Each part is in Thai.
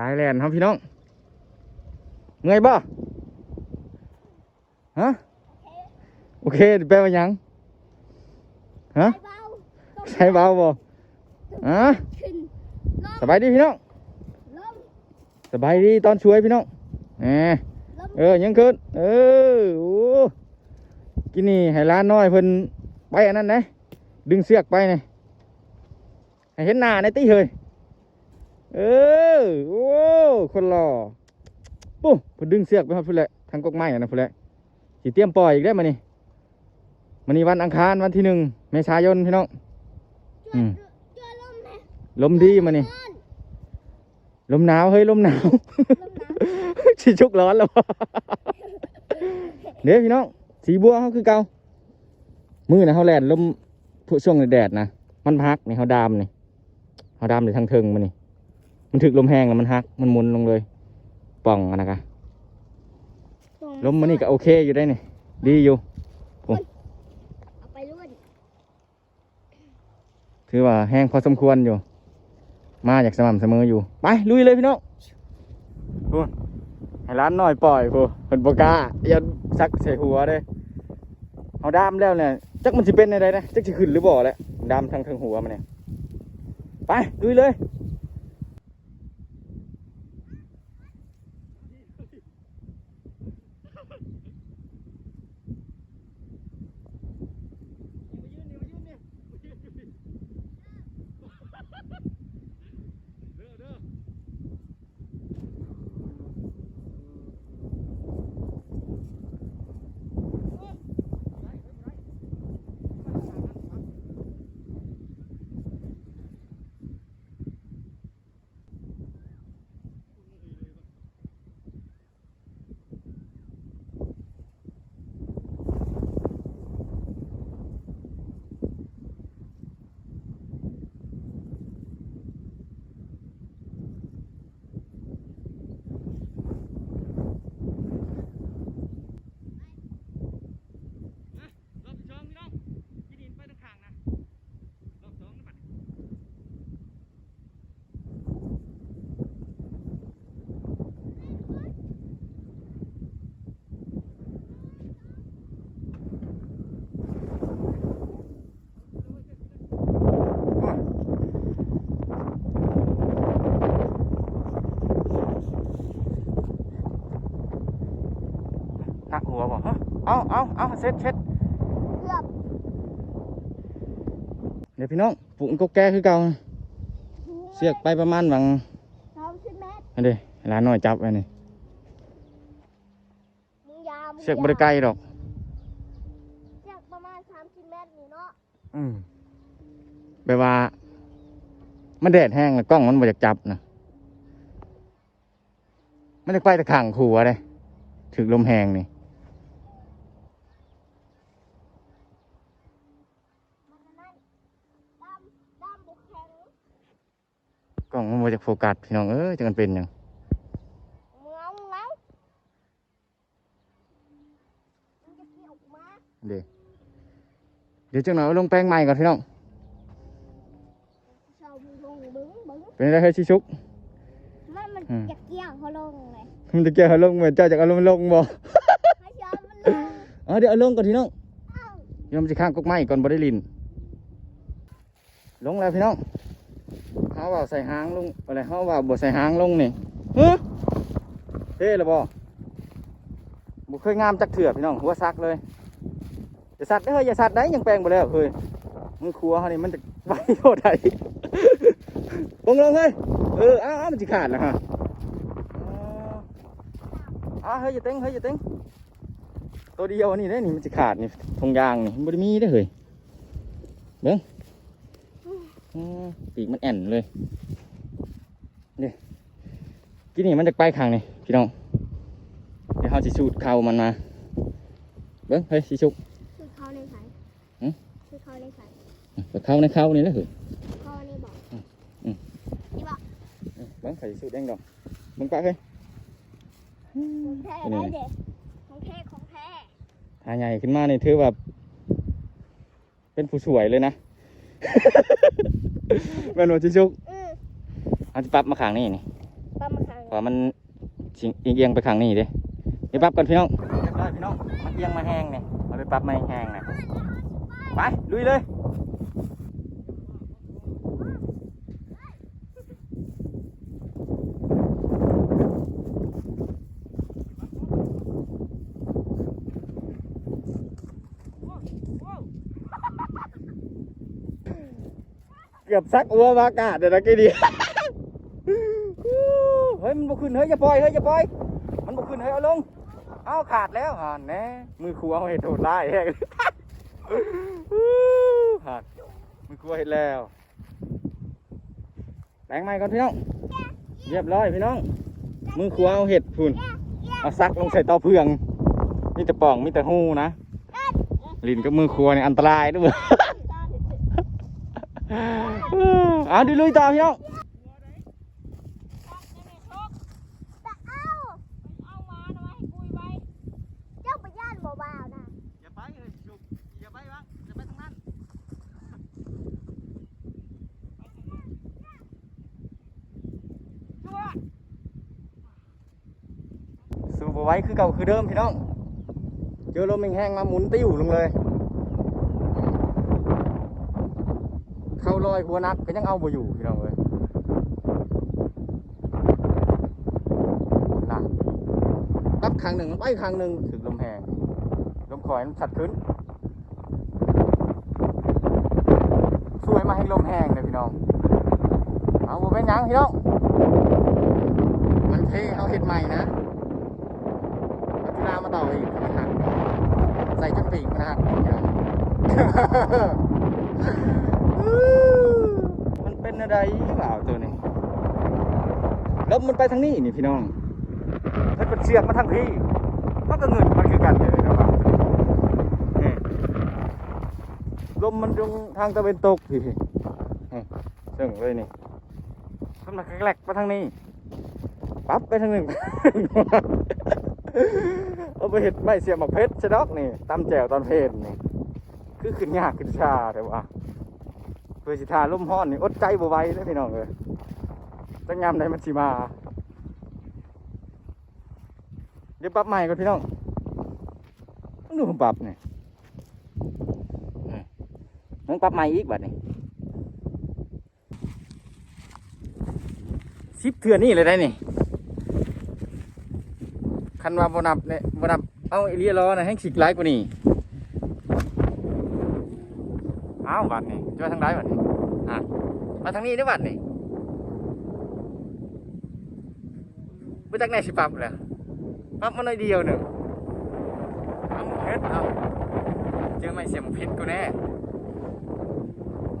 สายแลนครับพี่น้องเมื่อยบ่ฮะโอเคแปลว่าหยังฮะเบาใช้เบาบ่ฮะสบายดีพี่น้องสบายดีตอนช่วยพี่น้องแหมเออยังขึ้นเออโอ้กินนี่ให้ร้านน้อยเพิ่นไปอันนั้นนะดึงเสือกไปนี่ให้เห็นหน้าในตี้เฮย เออ โอ้ คนหล่อปุ๊บเพิ่นดึงเสือกไปครับพุ่นแหละทางกกไม้อะนะพุ่นแหละสิเตรียมปล่อยอีกได้มานี่มานี่วันอังคารวันที่หนึ่งเมษายนพี่น้องอืมช่วยลมนะลมดีมานี่นอนลมหนาวเฮ้ยลมหนาวลมนะชิชุกร้อนแล้วเดี๋ยวพี่น้องสีบัวเขาคือเก่ามือนะเขาแลนลมผู้ช่วงแดดนะมันพักนี่เขาดามนี่เขาดามในทางเทิงมันนี่ มันถึกลมแห้งแล้วมันฮัก มันหมุนลงเลยป่องอะนะกะลมมันนี่ก็โอเคอยู่ได้นี่ดีอยู่เอาไปล้วนถือว่าแห้งพอสมควรอยู่ มาอยากสม่ำเสมออยู่ ไปลุยเลยพี่น้องพูนให้ร้านหน่อยปล่อยพูเป็นปกล้ายันซักใส่หัวเด้เอาดามแล้วเนี่ยจักมันสิเป็นอะไรนะจักสิขึ้นหรือบ่แหละดามทางทางหัวมันเนี่ยไปลุยเลยรอบสองพี่น้องกินดินไปทางข้างนะรอบสองนะบัดหนักหัวบ่ฮะ เอาเอาเอาเซ็ตเซ็ตเกือบเดี๋ยวพี่น้องปลุกกกแก้คือเก่าเสียกไปประมาณหวังสามสิบเมตรอันเดีร้านน้อยจับไว้นี่มึงยาวมึงเสียกบริไกลดอกเชือกประมาณสามสิบเมตรนี่เนาะอืมแบบว่า มันแดดแห้งแล้วกล้องมันบ่อยากจับนะมันจะไปตะขังขัวเลยถึกลมแห้งนี่มันอันนั่นดำดำบุกแข็ง ก ล้องมันบ่อยากโฟกัสพี่น้องเอ้ยจะกันเป็นหยังมึงเอามึงเอามึงจะเกี่ยวกูมาเดี๋ยวเดี๋ยวจังหน่อยเอาลงแป้งใหม่ก่อนพี่น้องเชามึงลงบึ้งบึ้งเป็นไรเฮ้ยชิชุกมันมันอืมจะเกี่ยวเขาลงเลยมันจะเกี่ยวให้ลงเหมือนเจ้าจากเอาลงลงบ่ให้เชามันลงอ๋อเดี๋ยวเอาลงก่อนพี่น้องเอ้าเดี๋ยวมันจะข้างกกไม้ก่อนบ่ได้ลินลงแล้วพี่น้อง เขาว่าใส่หางลงอะไรเขาว่าบ่ใส่หางลงนี่เฮ้เท่ละบ่บ่เคยงามจักเถื่อพี่น้องหัวซักเลยอย่าสัตว์เด้เฮ้ยอย่าสัตว์ได้ยังแปลงบ่แล้วเฮ้ยมือครัวเขานี่มันจะไว้โทษใดปงลงเฮ้ยเอออ้าวมันจะขาดแล้วฮะอ้าเฮ้ยอย่าเต็งเฮ้ยอย่าเต็งตัวเดียวนี่ได้นี่มันจะขาดนี่ทงยางนี่มันบ่ได้มีได้เฮ้ยเบิ่ง ปีกมันแอ่นเลยนี่กินนี่มันจะไปข้างนี่พี่น้อง เดี๋ยวเขาสิสูดเข่ามันมาเบิ้งเฮ้ยสิชุกคือเขาในสายหืมคือเขาในสายไปเข้าในเข้านี่แหละเหรอเขาในบอกอืมอืมนี่บอกเบิ้งใส่สูดแดงดอกเบิ้งปะเฮ้ยของแท้อันนี้ได้เด็กของแท้ของแท้หาใหญ่ขึ้นมานี่ถือว่าเป็นผู้สวยเลยนะ แม่นว่าสิชุกอือเอาจะปรับมาข้างนี่นี่ปลามาขาเพราะมันสิเอียงๆไปข้างนี้เด้เดี๋ยวปรับกันพี่น้องเรียบร้อยพี่น้องมันเอียงมาแห้งเนี่ยเอาไปปรับมาให้แห้งนะไปลุยเลย เกือบซักอัวมากาศเดี๋ยวนะกี่ดีเฮ้ยมันบกขึ้นเฮ้ยอย่าปล่อยเฮ้ยอย่าปล่อย มันบกขึ้นเฮ้ยเอาลง เอาขาดแล้วอ่าแน่มือครัวเอาเห็ดโดดได้แฮกหักมือครัวเห็ดแล้วแปลงใหม่ก่อนพี่น้อง เรียบร้อยพี่น้อง มือครัวเอาเห็ดพุ่นเอาซักลงใส่เตาเพืองมีแต่ป่องมีแต่หูนะ ลินกับมือครัวเนี่ยอันตรายด้วย อาดิลุยต่อพี่น้องจะเอาเจ้าไปย่านเบาๆนะอย่าไปเลยจุกอย่าไปวะอย่าไปตรงนั้นสู้บ่ไหว้คือเก่าคือเดิมพี่น้อง เจอลมแห้งๆมาหมุนติ้วลงเลย เข้าล อยหัวนักก็ยังเอาบ่อยู่พี่น้องเอ้ยนักรับครั้งหนึ่งไปครั้งหนึ่งถึงลมแห้งลมคอยมันชัดขึ้นช่วยมาให้ลมแห้งเลยพี่น้องเอาบ่เป็นยังพี่น้องมันเทเอาเห็ดใหม่นะเอาจุฬามาต่ออีกนะครับใส่จนปีกนนะครับพี่น้องมัน เป็นอะไรเปล่าตัวนี้ลมมันไปทางนี้นี่พี่น้องมันเป็นเสียบมาทางพี่มันก็เงินมันคือกันเลยนะครับนี่ลมมันตรงทางตะวันตกพี่นี่ซึ่งเลยนี่ขึ้นมาแกลกๆมาทางนี้ปั๊บไปทางหนึ่งเอาไปเห็ดไม่เสียบหมากเพชรชะดอกนี่ตำแจ่วตอนเพลนนี่คือขึ้นยากขึ้นชาแต่ว่าเพื่อสิทาล่มห้อนนี่อดใจบ่ไหวเลยพี่น้องเลยจังยามใดมันสิมา เดี๋ยวปรับใหม่ก่อนพี่น้องต้องดูผมปรับนี่นี่ต้องปรับใหม่อีกบัดนี่สิบเถื่อนี่เลยได้นี่คันว่าบนับเนี่ยบนับเอาไอเลียล้อนะให้สิกไลายกว่านี้อ้าวบัดนี่จะไปทางใดบัดนี่อะมาทางนี้ได้อบัดนี่ไปจากไหนสิปรับเลยปั๊บมาหน่อยเดียวหนึ่งเอาเพชรเอาเจอไม่เสียมเพชรกูแน่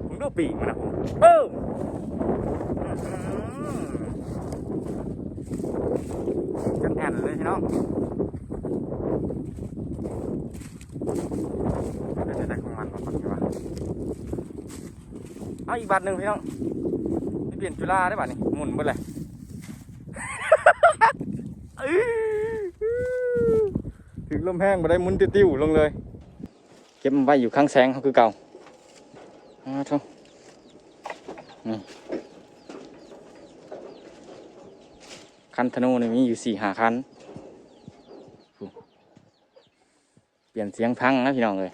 ผมดูปีกมันนะผมเบิ้มอื้อหือจนแอนเลยพี่น้อง เดี๋ยวจะได้ของมันมาก่อนดีกว่าเอาอีกบัตรหนึ่งพี่น้องนี่เปลี่ยนจุฬาได้บัตรนี่หมุนหมดเลยถึงลมแห้งมาได้หมุนติ้วๆลงเลย เก็บมันไว้อยู่ข้างแสงเขาคือเก่าอาท่านี่คันธนูนี่มีอยู่สี่หาคันโอ้เป ลี่ยนเสียงพังนะพี่น้องเลย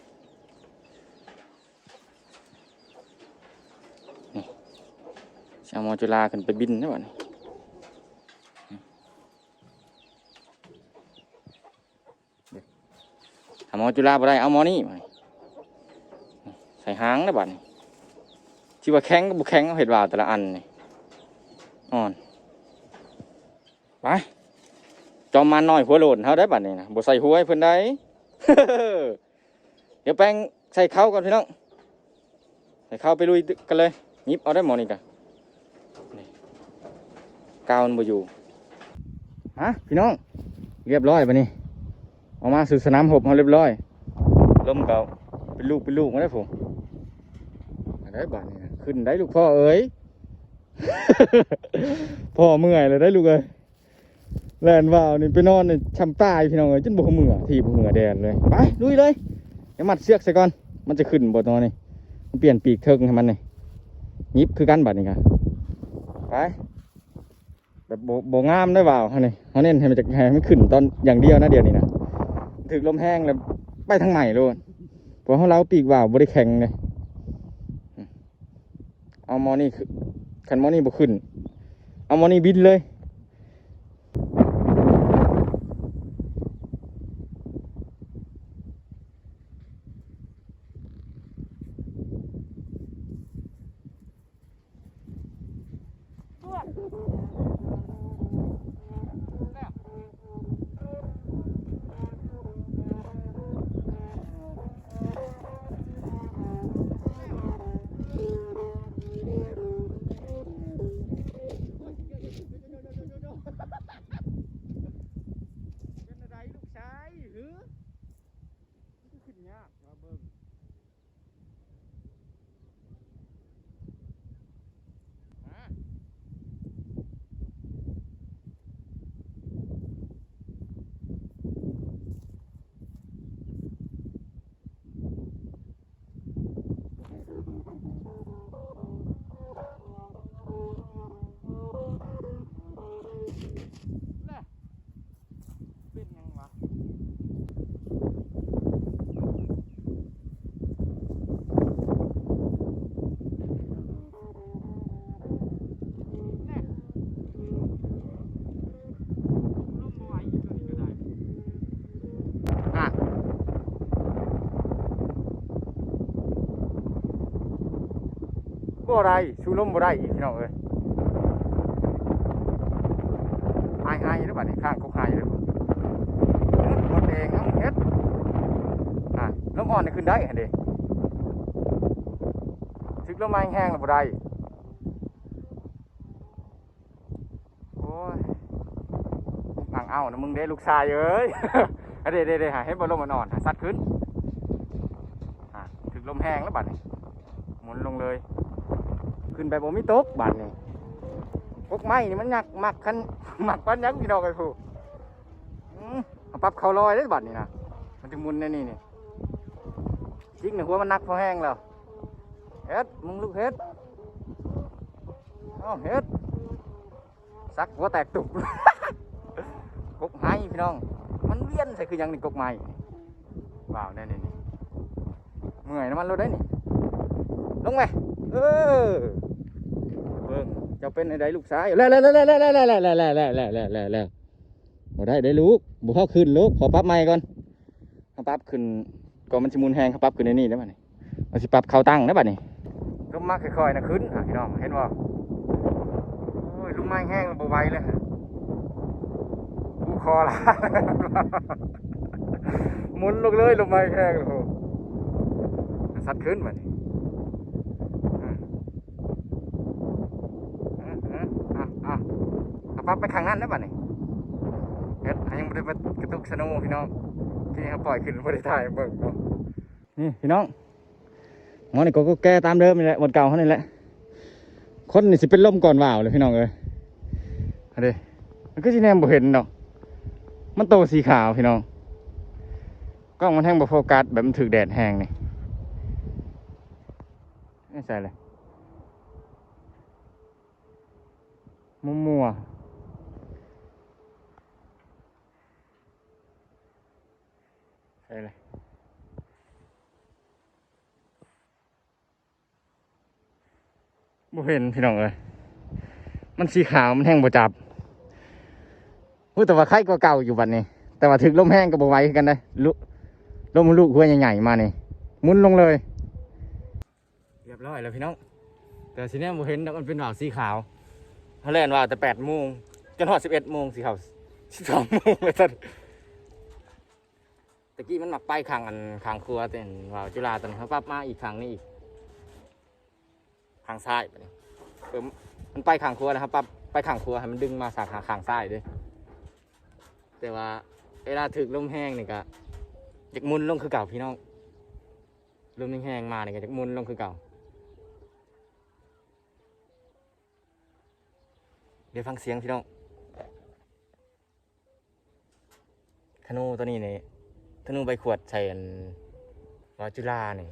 นี่ชาวมอจุฬาขึ้นไปบินนะวะนี่ถ้าหมอจุฬาบ่ได้เอาหมอนี่มาใส่หางนะบัดนี้ที่ว่าแข็งก็บ่แข็งเอาเห็ดว่าแต่ละอันนี่อ่อนไปจอมมันน้อยหัวโหลนเฮาได้บัดนี้นะบ่ใส่หัวให้เพิ่นได้ เดี๋ยวแป้งใส่เข้าก่อนพี่น้องใส่เข้าไปลุยกันเลยยิบเอาได้หมอนี่กะนี่กาวมันอยู่ฮะพี่น้อง เรียบร้อยบัดนี้ออกมาสู่สนามหบเขาเรียบร้อยลมเก่าเป็นลูกเป็นลูกมาได้ผมได้บ้านนี่ขึ้นได้ลูกพ่อเอ้ย พ่อเมื่อยเลยได้ลูกเอ้ย แลนว่าวนี่ไปนอนนี่ช้ำตายพี่น้องเอ้ยจนบ่เมื่อที่บ่เมื่อแดนเลยไปลุยเลยเดี๋ยวมัดเสือกใส่ก่อน มันจะขึ้นบ่ตอนนี้มันเปลี่ยนปีกเทิงให้มันนี่ยิบคือกันบัดนี้ครับไปแบบโบโบงามได้เปล่าเขานี่เขาเน้นให้มันจะให้มันขึ้นตอนอย่างเดียวนะเดียวนี้นะถึกลมแห้งแล้วไปทางใหม่เลยเพราะเขาเล้าปีกว่าวบริแข็งเลยเอามอนี่คันมอนี่บ่ขึ้น เอามอนี่บินเลย เป็นอะไรลูกชายหือมันขึ้นยากมาเบิ่งมาแล่เป็นยังวะ อะ บ่ได้ชูลมบ่ได้อีกพี่น้องเอ้ยหายหายหรือเปล่านี่ข้างกกหายหรือเปล่าหมดเองเอาเฮ็ดอะลมอ่อนนี่ขึ้นได้เห็นดิถึกลมไมาแห้งๆแล้วบ่ได้โอ้ยอ่างเอานะมึงเด้ลูกชายเอ้ยอะเด้เด้เด้หาให้บอลลมมันอ่อนหาซัดขึ้นถึงลมแห้งแล้วบัดนี้หมุนลงเลย ขึ้นไปบ่มีตกบัดนี้พวกไม้นี่มันหนักหมักคันหมักปันยักพี่น้องไอ้ผู้เอาปรับเขาลอยได้บัดนี้นะมันจะหมุนในนี่นี่จริงเนี่ยหัวมันหนักพอแห้งแล้วเฮ็ดมึงลูกเฮ็ดเอาเฮ็ดซักหัวแตกตุกกกไม้พี่น้อง มันเวียนใส่คือยังนี่กกไม้ว้าวแน่นี่นี่เมื่อยน้ำมันรถได้นี่ลงไหมเออ จ้าเป็นไอ้ใดลูกชายแล้วแล้วแล้วแล้วแล้วแล้วแล้วแล้วแล้วแล้วแล้วแล้วแล้วบ่ได้ได้ลูกบ่เข้าขึ้นลูกขอปั๊บใหม่ก่อนเขาปั๊บขึ้นก่อนมันสิมุนแหงเขาปั๊บขึ้นในนี่ได้ป่ะนี่เอาสิปั๊บเข้าตั้งได้ป่ะนี่ลมมากค่อยๆนะขึ้นพี่น้องเห็นบ่โอ้ยลมไม้แห้งบ่ไหวเลยฮะกูคอละหมุนลงเลยลงมาแข้งโอ้โหสัดขึ้นมานี่อืมอืมอืมอะอะ เอาปั๊บไปข้างนั้นได้ป่ะนี่เฮ็ดยังไม่ได้ไปกระตุกสนว์พี่น้องที่เขาปล่อยขึ้นบริถ่ายเบิ่งเนาะนี่พี่น้องหมอนี่ก็ก็แก้ตามเดิมนี่แหละหมดเก่าเขานี่แหละ คนนี่สิเป็นลมก่อนว่าวเลยพี่น้องเอ้ยอาดิมันก็สิแนมบ่เห็นดอก มันโตสีขาวพี่น้องกล้องมันแห้งบ่โฟกัสแบบมันถึกแดดแห้งนี่ไม่ใช่เลยมัวมัวๆใช่เลยบ่เห็นพี่น้องเอ้ยมันสีขาวมันแห้งบ่จับพูดแต่ว่าไข่ก็เก่าอยู่บัดนี้ แต่ว่าถึงลมแห้งก็บ่ไหวกันได้ลุลมลูกหัวใหญ่ๆมานี่มุนลงเลย เรียบร้อยแล้วพี่น้อง แต่ทีนี้บ่เห็นมันเป็นหวาวสีขาวเขาเล่นว่าแต่แปดโมงจนหอดสิบเอ็ดโมงสีขาวสิบสองโมงเลยท่าน ตะกี้มันหมักไปขังอันขังครัวเต็นว่าวจุฬาตอนนนเขาปรับมาอีกขังนี้อีกขังซ้ายบันี้เออมันไปขังครัวนะครับปรับไปขังครัวให้มันดึงมาสาขาขังซ้ายด้วยแต่ว่าเวลาถึกลมแห้งนี่ก็จะหมุนลงคือเก่าพี่น้องลมแห้งมานี่ก็จะหมุนลงคือเก่า เดี๋ยวฟังเสียงพี่น้องธนูตัวนี้เนี่ย ธนูใบขวดใส่อันวาจุลาเนี่ย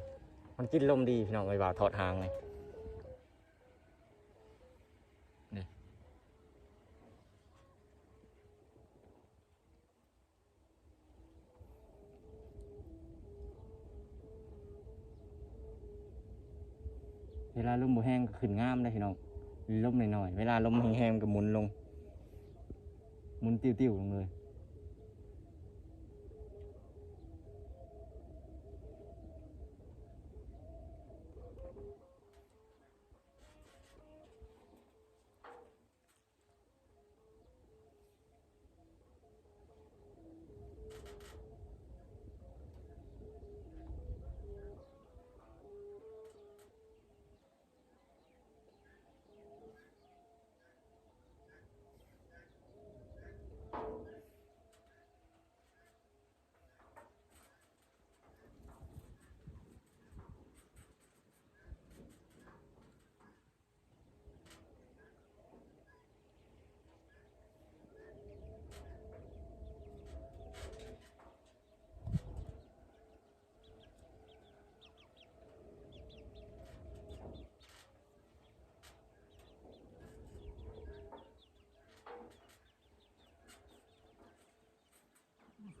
มันกินลมดีพี่น้องไอ้บ่าวถอดหางเลยนี่เวลาลมบ่แห้งก็ขึ้นงามได้พี่น้องลมหน่อยๆเวลาลมแห้งๆก็หมุนลงหมุนติ้วๆลงเลย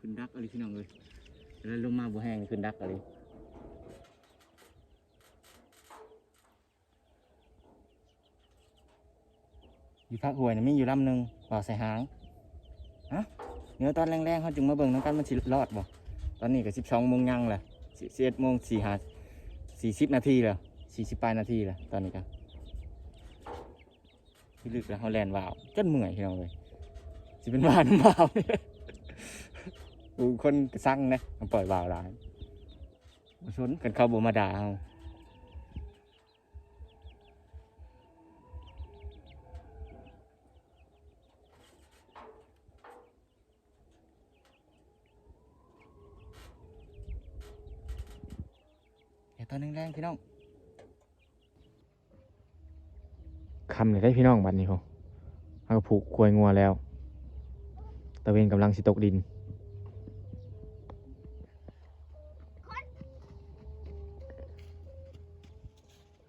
ขึ้นดักอะไรพี่น้องเลยแล้วลมมาบ่แห้งขึ้นดักอะไรอยู่ภาคหวยนะมีอยู่ลำหนึ่งบ่อใส่หางฮะเดี๋ยวตอนแรงๆเขาจึงมาเบิ่งน้ำกันมันสิรอดบ่ตอนนี้ก็สิบสองโมงยังแหละสิบเอ็ดโมงสี่หาสี่สิบนาทีแล้วสี่สิบปลายนาทีแล้วตอนนี้กันที่ลึกแล้วเขาแลนวาวจนเมื่อยพี่น้องเลยสิเป็นว่าน้ำวาวเนี่ย กูคนสั่งนะมันปล่อยวาวร้ายมาชนกันเขาบ่มาด่าเอาอย่าตอนแรงๆพี่น้องคำเลยได้พี่น้องบัดนี้เขาเอาผูกควยงัวแล้ว ตะเวนกำลังสิตกดิน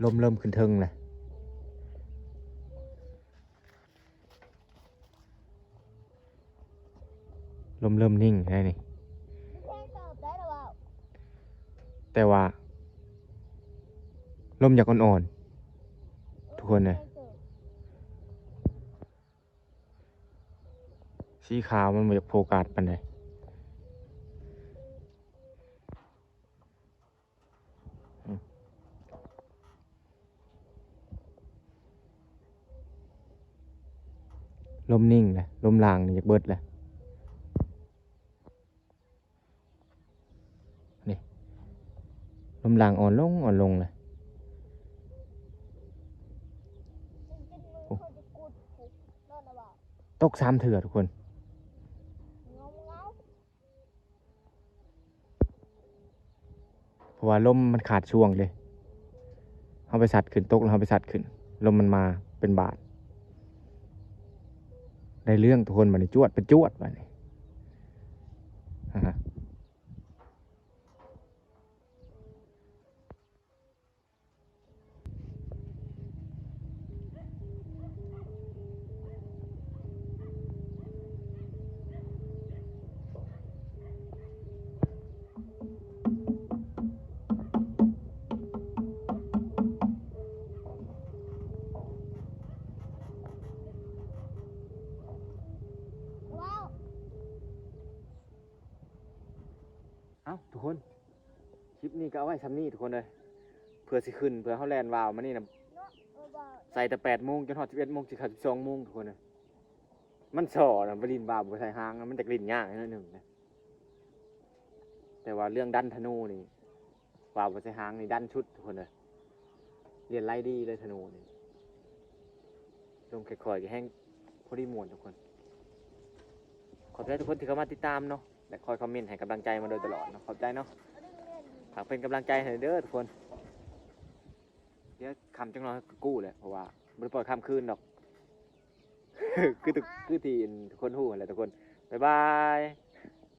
ลมเริ่มขึ้นเทิงเลยลมเริ่มนิ่งได้นี่แค่ตอบได้หรือเปล่าแต่ว่า ลมอยากอ่อนๆ ทุกคนเลยสีขาวมันไม่อยากโฟกัสปันเลย ลมนิ่งเลยลมลางนี่อยากเบิดเลยนี่ลมลางอ่อนลงอ่อนลงเลยตกสามเถื่อทุกคนเพราะว่าลมมันขาดช่วงเลยเอาไปสัตว์ขึ้นตกแล้วเอาไปสัตว์ขึ้น ลมมันมาเป็นบาท ได้เรื่องทุกคนมาในจวดเป็นจวดมาเนี่ยาทุกคน คลิปนี้ก็เอาไว้ทำนี่ทุกคนเลยเพื่อสิขึ้นเพื่อเขาแลนวาวมานี่นะเนะใส่แต่แปดโมงจนหอดสิบเอ็ดโมงสิขาดสิบสองโมงทุกคนเลยมันสอนะบรินวาวบ่ใส่หางนะมันจะกลิ่นยากนิดหนึ่งนะแต่ว่าเรื่องดันธนูนี่วาวบ่ใส่หางนี่ดันชุดทุกคนเลยเรียนไล่ดีเลยธนูนี่ลงค่อยๆแห้งพอดีมวนทุกคนขอบใจทุกคนที่เข้ามาติดตามเนาะ และคอยคอมเมนต์ให้กำลังใจมาโดยตลอดเนาะขอบใจเนาะฝากเป็นกำลังใจให้เด้อทุกคน เดี๋ยวคำจังน้อยกู้เลยเพราะว่าบริปล่อยคำคืนดอก คือตุกคือทีทุกคนหู้แหละทุกคน บ๊ายบาย